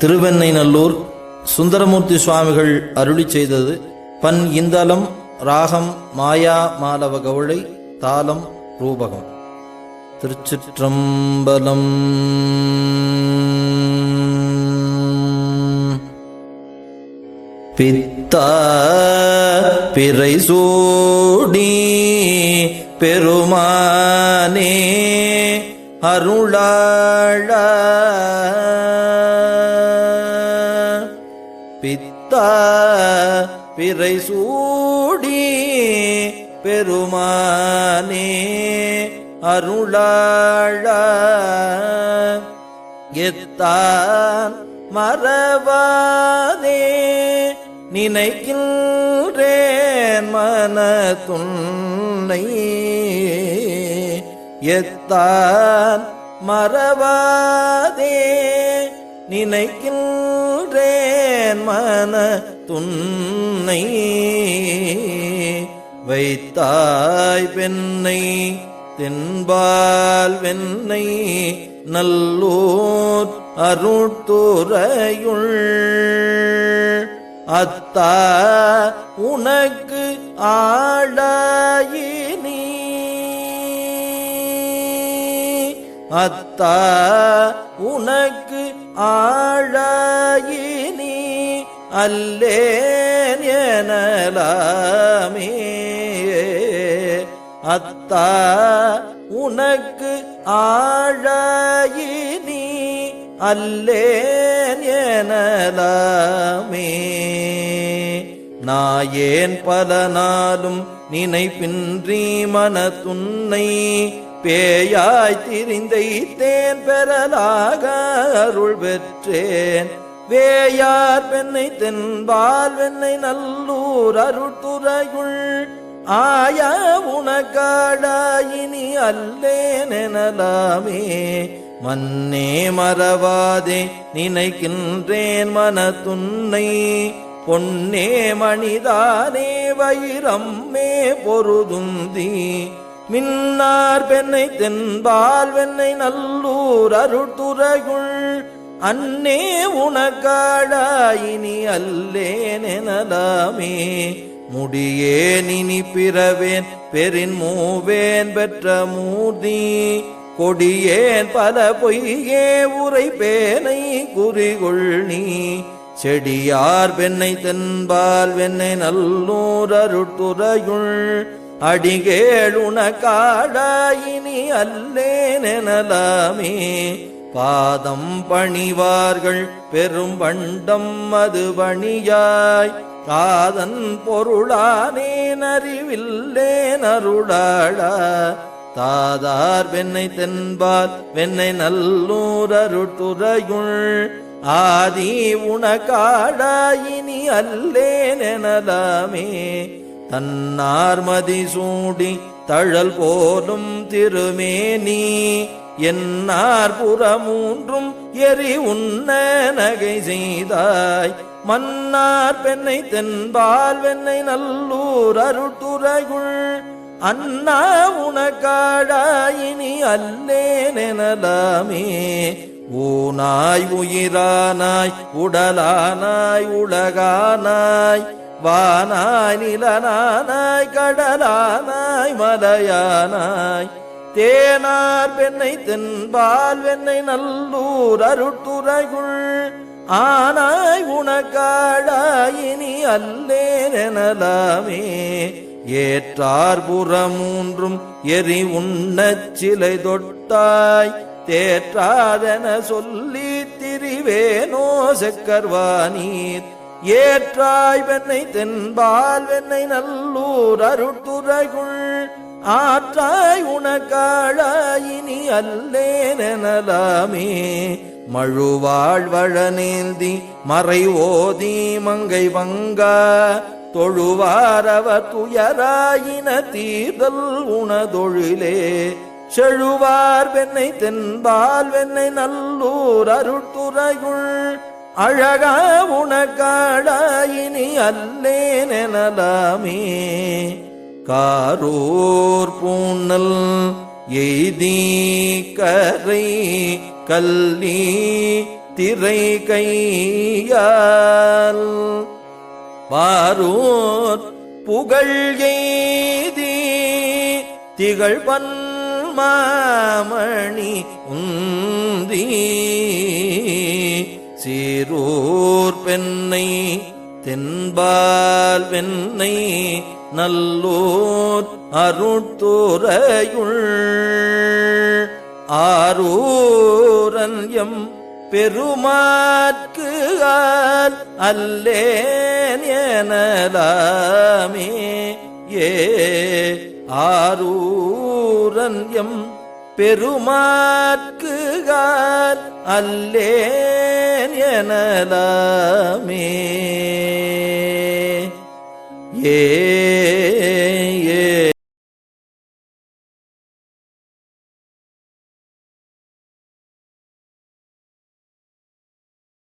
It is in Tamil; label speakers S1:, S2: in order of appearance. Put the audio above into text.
S1: திருவெண்ணைநல்லூர் சுந்தரமூர்த்தி சுவாமிகள் அருளி செய்தது பன் இந்தலம் ராகம் மாயா மாலவ கவுளை தாளம் ரூபகம். திருச்சிற்றம்பலம். பித்தா பிறை சூடி பெருமானே அருளாழ பிறை சூடி பெருமானே அருளாழ எத்தான் மறவாதே நினைக்கின்றேன் மன எத்தான் மறவாதே நினைக்கின்றேன் மன துன்னை வைத்தாய் பெண்ணை தென்பால் வெண்ணை நல்லூர் அருட்துறையுள் அத்தா உனக்கு ஆடாயினி அத்தா உனக்கு ஆழாயினி அல்லேன் எனலாமே. அத்தா உனக்கு ஆழாயினி அல்லேன் எனலாமே. நாயேன் பல நாளும் நினைப்பின்றி மனத்துன்னை பேயாய் திரிந்த இத்தேன் பெறலாக அருள் பெற்றேன். வேயார் பெண்ணை தென்பால் வெண்ணை நல்லூர் அருட்டுறையுள் ஆயா உனக்காடாயினி அல்லேன் எனலாமே. மன்னே மறவாதே நினைக்கின்றேன் மனத்துன்னை. பொன்னே மணிதானே வைரம்மே பொருதுந்தி மின்னார் பெண்ணை தென்பால் வெண்ணை நல்லூர் அருட்டுறையுள் அன்னே உனக்காடாயினி அல்லேன் எனலாமே. முடியேன் இனி பிறவேன் பெரின் மூவேன் பெற்ற மூதி கொடியேன் பல பொய்யே உரை பேனை குறிகொள் நீ. செடியார் பெண்ணை தென்பால் வெண்ணை நல்லூர் அருட்டுறையுள் அடிகேளுண காடாயினி அல்லேனெனலாமே பாதம் பணிவார்கள் பெரும் வண்டம் அது பணியாய் காதன் பொருளானே அறிவில்லேன் அருளாளா. தாதார் வெண்ணை தென்பால் வெண்ணை நல்லூரருட்டுறையுள் ஆதி உனக்காடாயினி அல்லேனெனலாமே தன்னார்மதி சூடி தழல் போலும் திருமேனி என்னார் புறமூன்றும் எரி உண்ண நகை செய்தாய். மன்னார் பெண்ணை தென்பால் வெண்ணை நல்லூர் அருட்டுரைகுள் அண்ணா உனக்காடாயினி அல்லேனெனலாமே ஊனாய் உயிரானாய் உடலானாய் உலகானாய் வானாய் நிலனானாய் கடலானாய் மலையானாய். தேனார் பெண்ணை தென்பால் வெண்ணை நல்லூர் அருட்டுறையுள் ஆனாய் உனக்காடாயினி அல்லேனலாமே ஏற்றார் புறமூன்றும் எரி உண்ணச் சிலை தொட்டாய் தேற்றாதன சொல்லி திரிவேனோ செக்கர்வானீர். ஏற்றாய் வெண்ணை தென்பால் வெண்ணை நல்லூர் அருட்டுறைகுள் ஆற்றாய் உனக்காழாயினி அல்லேனலாமே எனலாமே மழுவாழ்வழநேந்தி மறை ஓதி மங்கை வங்கா. தொழுவாரவ துயராயின தீர்தல் உணதொழிலே செழுவார் வெண்ணை தென்பால் வெண்ணை நல்லூர் அருட்துறையுள் அழகா உனக்காடாயினி அல்லேனலாமே எனலாமே காரூர் பூண்ணல் எய்தி கரை கல்லி திரை கையால். பாரூர் புகழ் எய்தி திகழ்வன் மாமணி உந்தி சீரூர் பெண்ணை தென்பால் வெண்ணை நல்லூர் அருட்துறையுள். ஆரூரன் எம் பெருமாற்கு ஆல் அல்லேன் எனலாமே. ஏ ஆரூரன் எம் பெருமாற்கு அல்லேன் எனலாமே. ஏ